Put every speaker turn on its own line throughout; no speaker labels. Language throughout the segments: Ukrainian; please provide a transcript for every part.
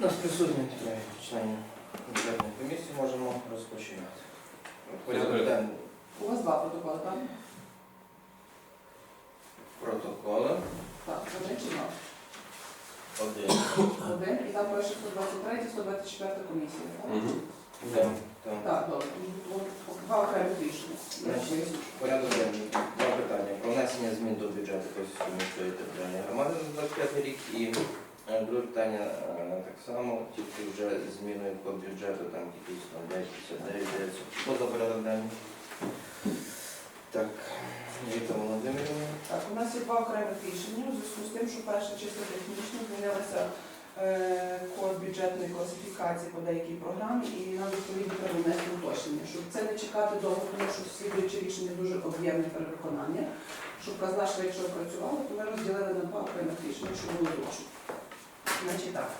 У нас присутні членів бюджетної комісії, можемо розпочинати. Порядок денний.
У вас два протоколи, так?
Протоколи.
Так, один чи два?
Один.
Один, і там пише 123, 124 комісія. так?
Там, там.
Так, добре. Ну, Два окремих рішення. Я.
Порядок денний. Два питання. Про внесення змін до бюджету Косівської міської територіальної громади на 25 рік і друге питання е, так само, тільки вже зміною по бюджету, там якісь там 959, 900. Що за порядок? Так, Віта Володимирівна.
Так, у нас є два окремих рішення у зв'язку з тим, що перше чисто технічно змінилося е, код бюджетної класифікації по деякій програмі, і нам відповідно внести уточнення, щоб це не чекати довго, тому що слідуюче рішення дуже об'ємне перевиконання. Щоб казна швидше працювала, то ми розділили на два окремих рішення, щоб було зручно. Значить так.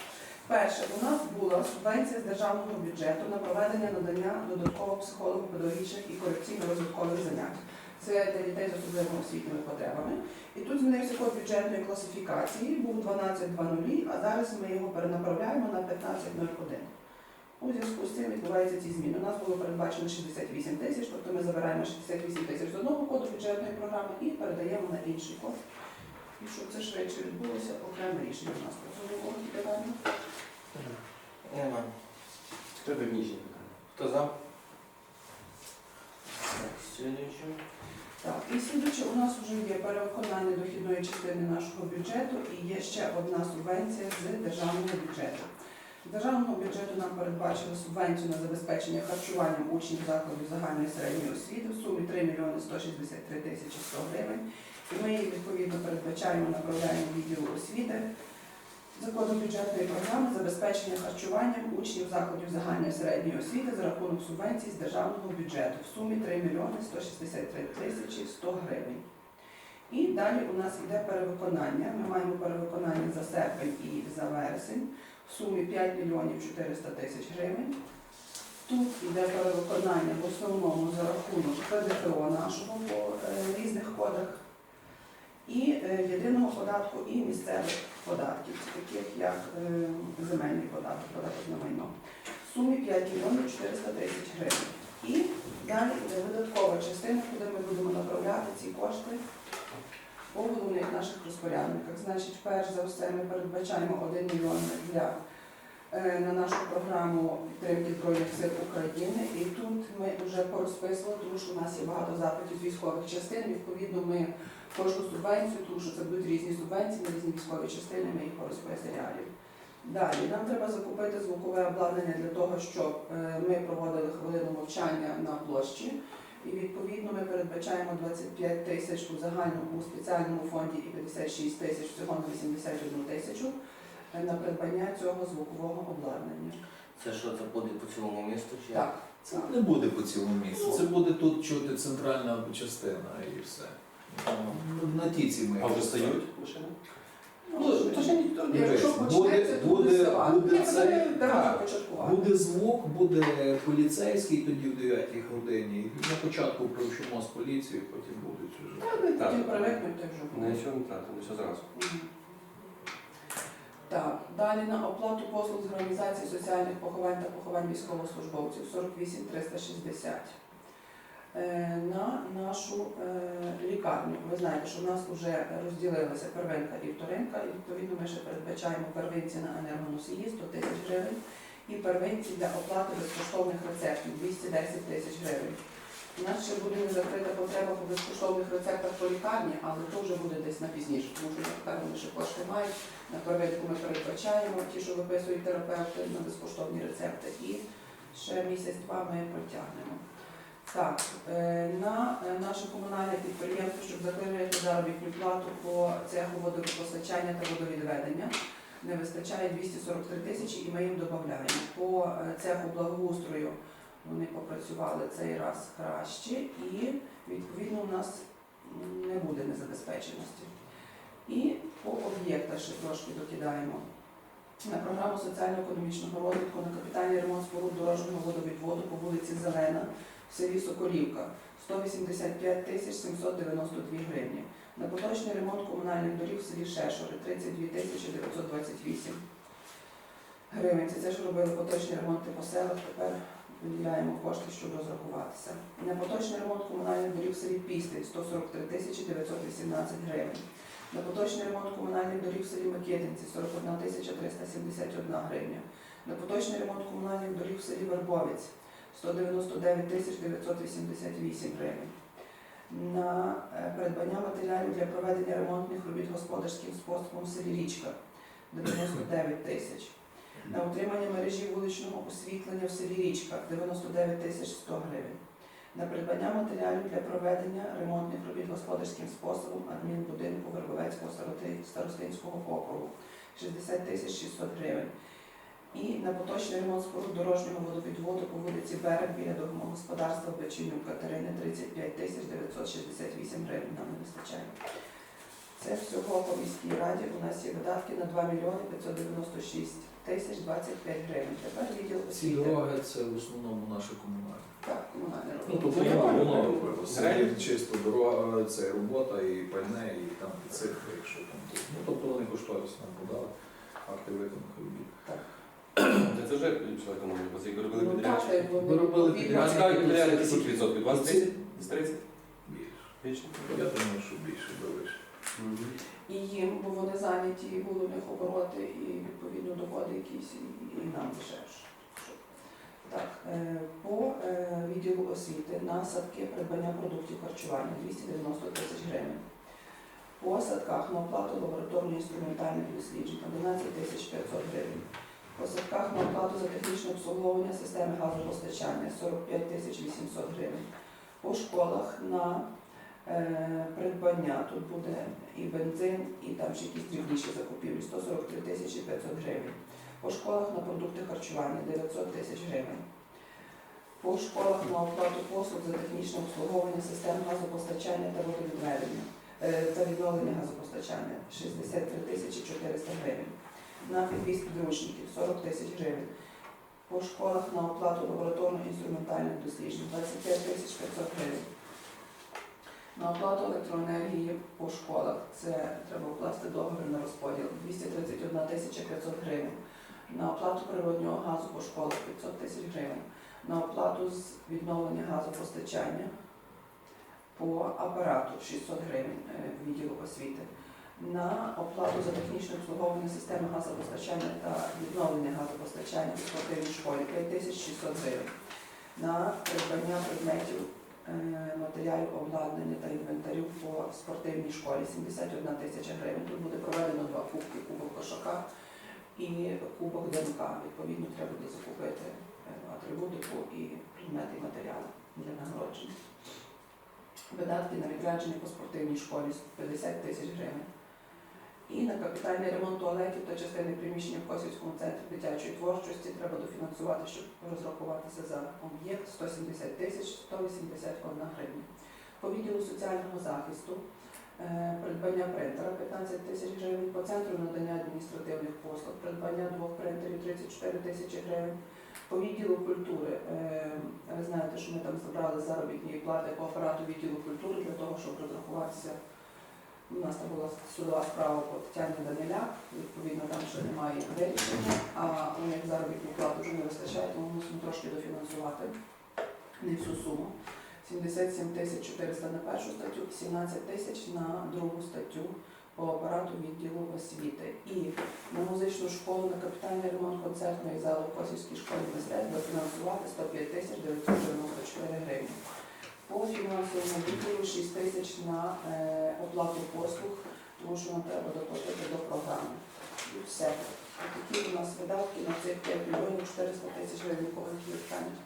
Перше, у нас була субвенція з державного бюджету на проведення надання додатково психолого-педагогічних і корекційно-розвиткових занять. Це для дітей з особливими освітніми потребами. І тут змінився код бюджетної класифікації, був 12.00, а зараз ми його перенаправляємо на 15.01. У зв'язку з цим відбуваються ці зміни. У нас було передбачено 68 тисяч, тобто ми забираємо 68 тисяч з одного коду бюджетної програми і передаємо на інший код. І щоб це швидше відбулося, окреме рішення у нас працювало питання.
Нема.
Хто технічний?
Хто за? Так, слідуючий.
Так, і слідуючи, у нас вже є перевиконання дохідної частини нашого бюджету і є ще одна субвенція з державного бюджету. З державного бюджету нам передбачили субвенцію на забезпечення харчуванням учнів закладів загальної середньої освіти в сумі 3 мільйони 163 тисячі 100 гривень. І ми відповідно передбачаємо направляємо відділу освіти закону бюджетної програми забезпечення харчуванням учнів закладів загальної середньої освіти за рахунок субвенцій з державного бюджету в сумі 3 мільйони 163 тисячі 100 гривень. І далі у нас йде перевиконання. Ми маємо перевиконання за серпень і за вересень сумі 5 мільйонів 400 тисяч гривень. Тут йде перевиконання в основному за рахунок ПДФО нашого по е, різних кодах і е, єдиного податку, і місцевих податків, таких як е, земельний податок, податок на майно. В сумі 5 мільйонів 400 тисяч гривень. І далі йде видаткова частина, куди ми будемо направляти ці кошти по головних наших розпорядниках. Значить, перш за все, ми передбачаємо 1 мільйон для е, на нашу програму підтримки Збройних сил України. І тут ми вже порозписували, тому що у нас є багато запитів з військових частин. Відповідно, ми кожну субвенцію, тому що це будуть різні субвенції на різні військові частини, ми їх порозписуємо реалів. Далі нам треба закупити звукове обладнання для того, щоб е, ми проводили хвилину мовчання на площі. І відповідно ми передбачаємо 25 тисяч у загальному у спеціальному фонді і 56 тисяч всього на 81 тисячу е, на придбання цього звукового обладнання.
Це що, це буде по цілому місту? Чи?
Так,
Це не буде по цілому місту. Це буде тут чути центральна частина і все. На тіці ми.
А вже стають машини?
Ну, то ще ніхто не
Дивись,
якщо
буде-
то
буде-
буде села.
буде
Ні, це
так. Буде звук, буде поліцейський тоді в 9 годині. На початку привчимо з поліцією, потім будуть вже.
Та
Так.
потім привикнуть, то вже буде.
Нічого не тратимо, все зразу.
Мгм. Так, далі на оплату послуг з організації соціальних поховань та поховань військовослужбовців 48 360. Е, На нашу е, лікарню. Ви знаєте, що в нас вже розділилася первинка і вторинка, і відповідно ми ще передбачаємо первинці на енергоносії 100 тисяч гривень і первинці для оплати безкоштовних рецептів 210 тисяч гривень. У нас ще буде не закрита потреба по безкоштовних рецептах по лікарні, але то вже буде десь на пізніше, тому що вони ще кошти мають. На первинку ми передбачаємо ті, що виписують терапевти на безкоштовні рецепти. І ще місяць-два ми протягнемо. Так, е, на е, наше комунальне підприємство, щоб закрити заробітну плату по цеху водопостачання та водовідведення, не вистачає 243 тисячі і ми їм додаємо. По е, цеху благоустрою вони попрацювали цей раз краще і відповідно у нас не буде незабезпеченості. І по об'єктах ще трошки докидаємо. На програму соціально-економічного розвитку на капітальний ремонт споруд дорожнього водовідводу по вулиці Зелена в селі Соколівка 185 тисяч 792 гривні. На поточний ремонт комунальних доріг в селі Шешори 32 тисячі 928. гривень. Це те, що робили поточні ремонти по селах. Тепер виділяємо кошти, щоб розрахуватися. На поточний ремонт комунальних доріг в селі Пістень 143 тисячі 918 гривень. На поточний ремонт комунальних доріг в селі Микитинці 41 тисяча 371 гривня. На поточний ремонт комунальних доріг в селі Вербовець 199 тисяч 988 гривень. На е, придбання матеріалів для проведення ремонтних робіт господарським способом в селі Річка 99 тисяч. На утримання мережі вуличного освітлення в селі Річка 99 тисяч 100 гривень. На придбання матеріалів для проведення ремонтних робіт господарським способом адмінбудинку Вербовецького старостинського округу 60 тисяч 600 гривень. І на поточний ремонт споруд дорожнього водовідводу по вулиці Берег біля домогосподарства Бечинів Катерини 35 тисяч 968 гривень нам не вистачає. Це всього по міській раді у нас є видатки на 2 мільйони 596 тисяч 25 гривень. Тепер відділ
Ці дороги це в основному наші комунальні.
Так, комунальне
Ну, тобто
Я
воно, воно робило. Чисто дорога, це робота і пальне, і там цифри, якщо там. Ну, тобто вони кошторис нам подали, акти виконаних робіт.
Це це вже пішла економія, бо як робили
Ну, так,
підрядчики.
вони
Ви робили
А цікаві
підрядники,
підрядники
це-
відсотків? 20-30? З 30?
Більше.
Більше?
Я думаю, що більше би вийшло.
і їм, бо вони зайняті, і були в них обороти, і відповідно доходи якісь, і, і нам дешевше. Так, е, по е, відділу освіти на садки придбання продуктів харчування 290 тисяч гривень. По садках на оплату лабораторно-інструментальних досліджень 11 тисяч 500 гривень. По садках на оплату за технічне обслуговування системи газопостачання 45 тисяч 800 гривень. По школах на е, придбання тут буде і бензин, і там ще якісь дрібніші закупівлі 143 тисячі 500 гривень. По школах на продукти харчування 900 тисяч гривень. По школах на оплату послуг за технічне обслуговування систем газопостачання та водовідведення е, та відновлення газопостачання 63 тисячі 400 гривень. На підвіз підручників 40 тисяч гривень. По школах на оплату лабораторно-інструментальних досліджень 25 тисяч 500 гривень. На оплату електроенергії по школах це треба укласти договір на розподіл 231 тисяча 500 гривень. На оплату природнього газу по школах 500 тисяч гривень. На оплату з відновлення газопостачання по апарату 600 гривень е, відділу освіти. На оплату за технічне обслуговування системи газопостачання та відновлення газопостачання у спортивній школі 5600 гривень. На придбання предметів е, матеріалів обладнання та інвентарю по спортивній школі 71 тисяча гривень. Тут буде проведено два кубки, кубок кошака і кубок ДНК. Відповідно, треба буде закупити е, атрибутику і предмети і матеріали для нагородження. Видатки на відрядження по спортивній школі 50 тисяч гривень. І на капітальний ремонт туалетів та частини приміщення в Косівському центрі дитячої творчості треба дофінансувати, щоб розрахуватися за об'єкт 170 тисяч 181 гривня. По відділу соціального захисту е, придбання принтера 15 тисяч гривень, по центру надання адміністративних послуг, придбання двох принтерів 34 тисячі гривень. По відділу культури, е, ви знаєте, що ми там забрали заробітні плати по апарату відділу культури для того, щоб розрахуватися. У нас там була судова справа по Тетяні Даниляк, відповідно там ще немає вирішення, а у них заробітну плату вже не вистачає, тому мусимо трошки дофінансувати не всю суму. 77 тисяч 400 на першу статтю, 17 тисяч на другу статтю по апарату відділу освіти. І на музичну школу на капітальний ремонт концертної зали в Косівській школі мистецтв дофінансувати 105 тисяч 994 гривні. Фінансовому відділу 6 тисяч на е, оплату послуг, тому що нам треба доплатити до програми. І все. Такі у нас видатки на цих 5 мільйонів 400 тисяч гривень, є питання.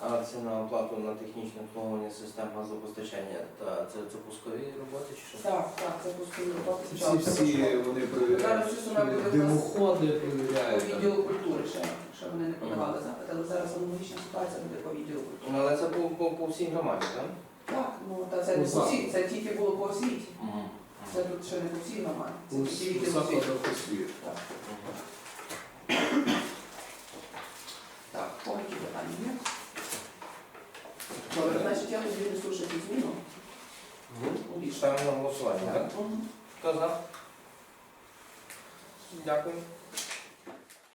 А це на оплату на технічне обслуговування систем газопостачання та це, це пускові роботи чи що?
Так, так, це пускові роботи.
Ці всі вони
Зараз у буде
димоходи
По
перевіряють. там.
відділу культури ще, ще вони не подавали запит, але зараз аналогічна ситуація буде по відділу культури.
Ну, але це по, по, по всій громаді, так?
Так, ну та це не по всій, це тільки було по освіті. Це тут ще не по всій нормально. Це
У
тільки
у
відділ освіти.
закладах освіти.
Так, так, по які питання є? Добре, значить я не внесу слушати зміну.
Ставимо на голосування, так? Хто за? Дякую.